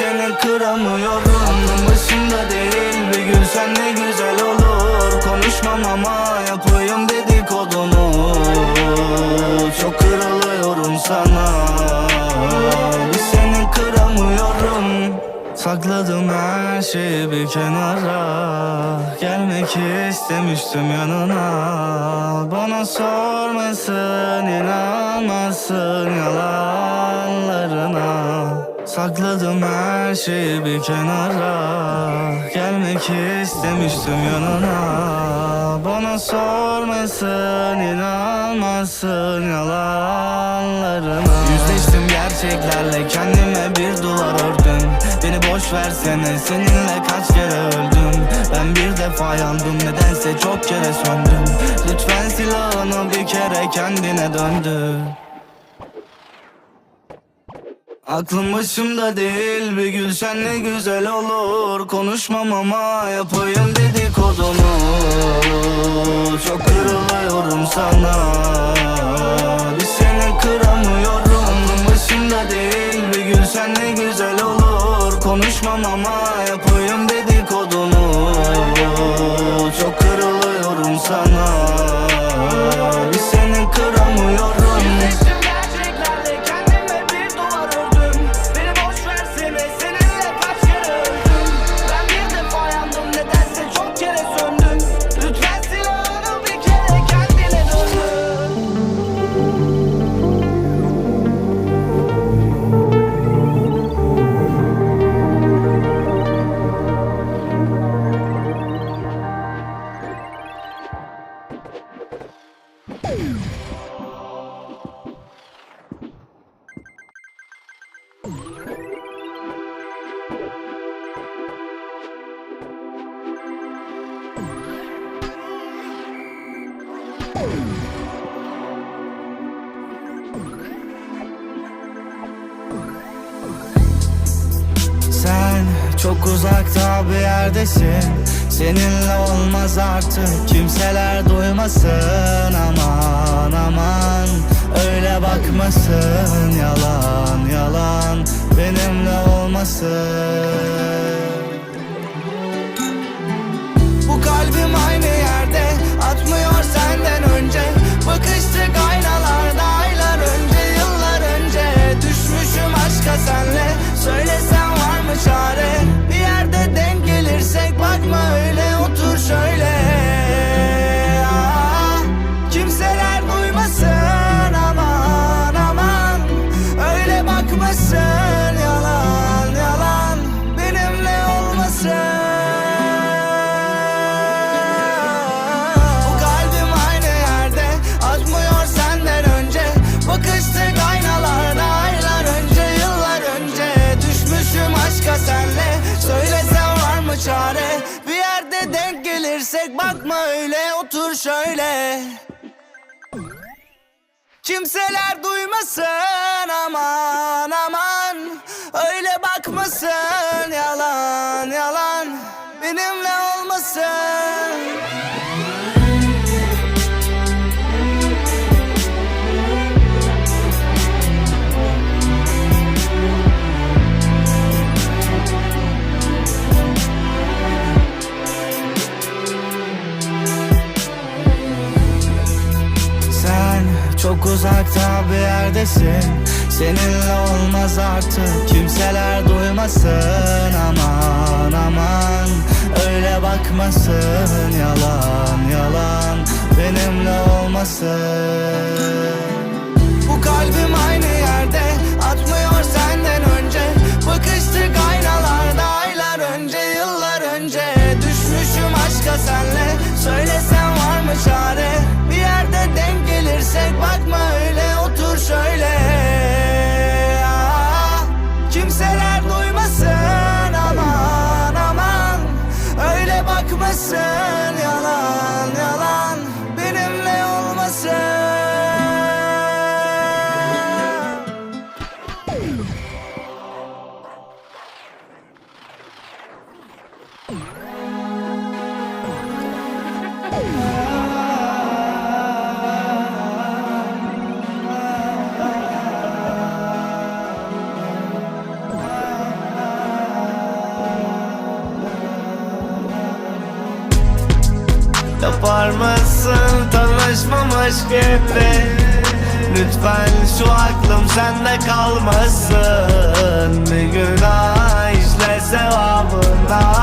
seni kıramıyorum. Başımda değil bir gün sen ne güzel olur. Konuşmam ama yapayım dedikodunu. Çok kırılıyorum sana. Bir seni kıramıyorum. Sakladım her şeyi bir kenara. Gelmek istemiştim yanına. Bana sormasın inanmasın yalanlarına Sakladım her şeyi bir kenara. Gelmek istemiştim yanına. Bana sormasın inanmasın yalanlarına. Yüzleştim gerçeklerle kendime bir duvar ördüm. Beni boş versene seninle kaç kere öldüm. Ben bir defa yandım nedense çok kere söndüm. Lütfen silahını bir kere kendine döndü Aklım başımda değil bir gülsen ne güzel olur. Konuşmam ama yapayım dedikodunu Çok kırılıyorum sana çok uzakta bir yerdesin. Seninle olmaz artık kimseler duymasın. Aman aman öyle bakmasın. Yalan yalan benimle olmasın otur otur şöyle. Kimseler duymasın aman aman. Öyle bakmasın yalan yalan. Benimle olmasın bir yerdesin Seninle olmaz artık kimseler duymasın. Aman aman öyle bakmasın. Yalan yalan benimle olmasın. Bu kalbim aynı yerde atmıyor senden önce. Bakıştık aynalarda aylar önce yıllar önce. Düşmüşüm aşka senle söylesem var mı çare? Bir yerde denk gelirsek bakma öyle otur şöyle Yapar mısın? Tanışmam aşk gibi Lütfen şu aklım sende kalmasın. Bir günah işle sevabına.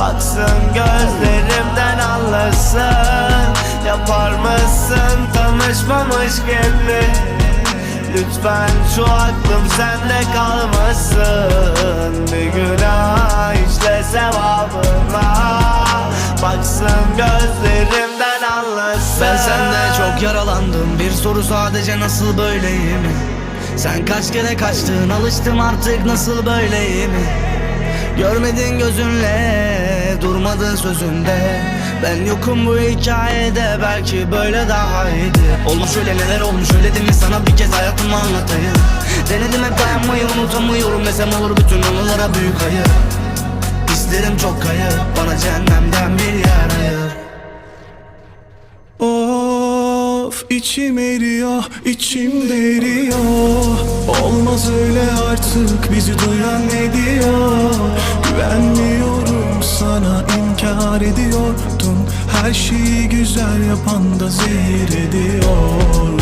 Baksın gözlerimden anlasın. Yapar mısın? Tanışmamış gibi Lütfen şu aklım sende kalmasın. Bir günah işle sevabına Baksın gözlerimden anlasın. Ben sende çok yaralandım. Bir soru sadece nasıl böyleyim? Sen kaç kere kaçtın? Alıştım artık nasıl böyleyim Görmedin gözünle Durmadın sözünde. Ben yokum bu hikayede Belki böyle daha iyiydi. Olmuş öyle neler olmuş Öyle mi? Sana bir kez hayatımı anlatayım. Denedim hep dayanmayı unutamıyorum. Desem olur bütün anılara büyük hayır İsterim çok kayıp Bana cehennemden bir yer ayır içim eriyor, içimde eriyor Olmaz öyle artık bizi duyan ne diyor? Güvenmiyorum sana inkar ediyordun Her şeyi güzel yapan da zehir ediyor.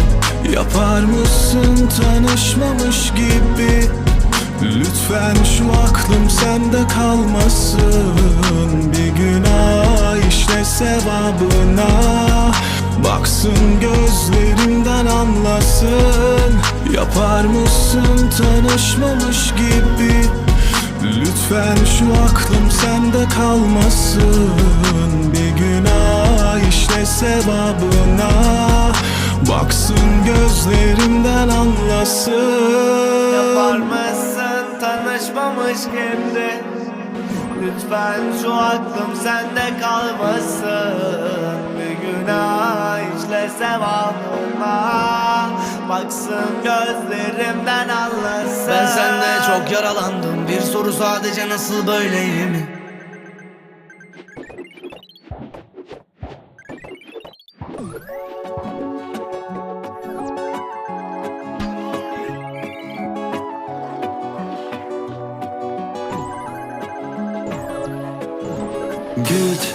Yapar mısın tanışmamış gibi? Lütfen şu aklım sende kalmasın. Bir günah işle sevabına Baksın gözlerimden anlasın. Yapar mısın tanışmamış gibi? Lütfen şu aklım sende kalmasın. Bir günah işle sevabına. Baksın gözlerimden anlasın. Yapar mısın tanışmamış gibi Lütfen şu aklım sende kalmasın günah işle sevabına Baksın gözlerimden anlasın. Ben sende çok yaralandım. Bir soru sadece nasıl böyleyim? Git,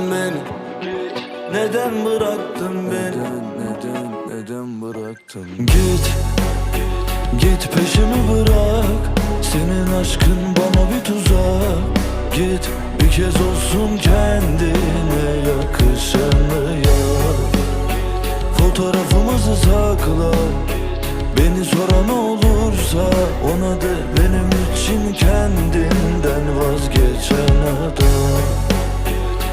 Neden bıraktın beni? Neden neden bıraktın? Git Git peşimi bırak. Senin aşkın bana bir tuzak. Git bir kez olsun kendine yakışanı yap Fotoğrafımızı sakla. Beni soran olursa ona de. Benim için kendinden vazgeçen adam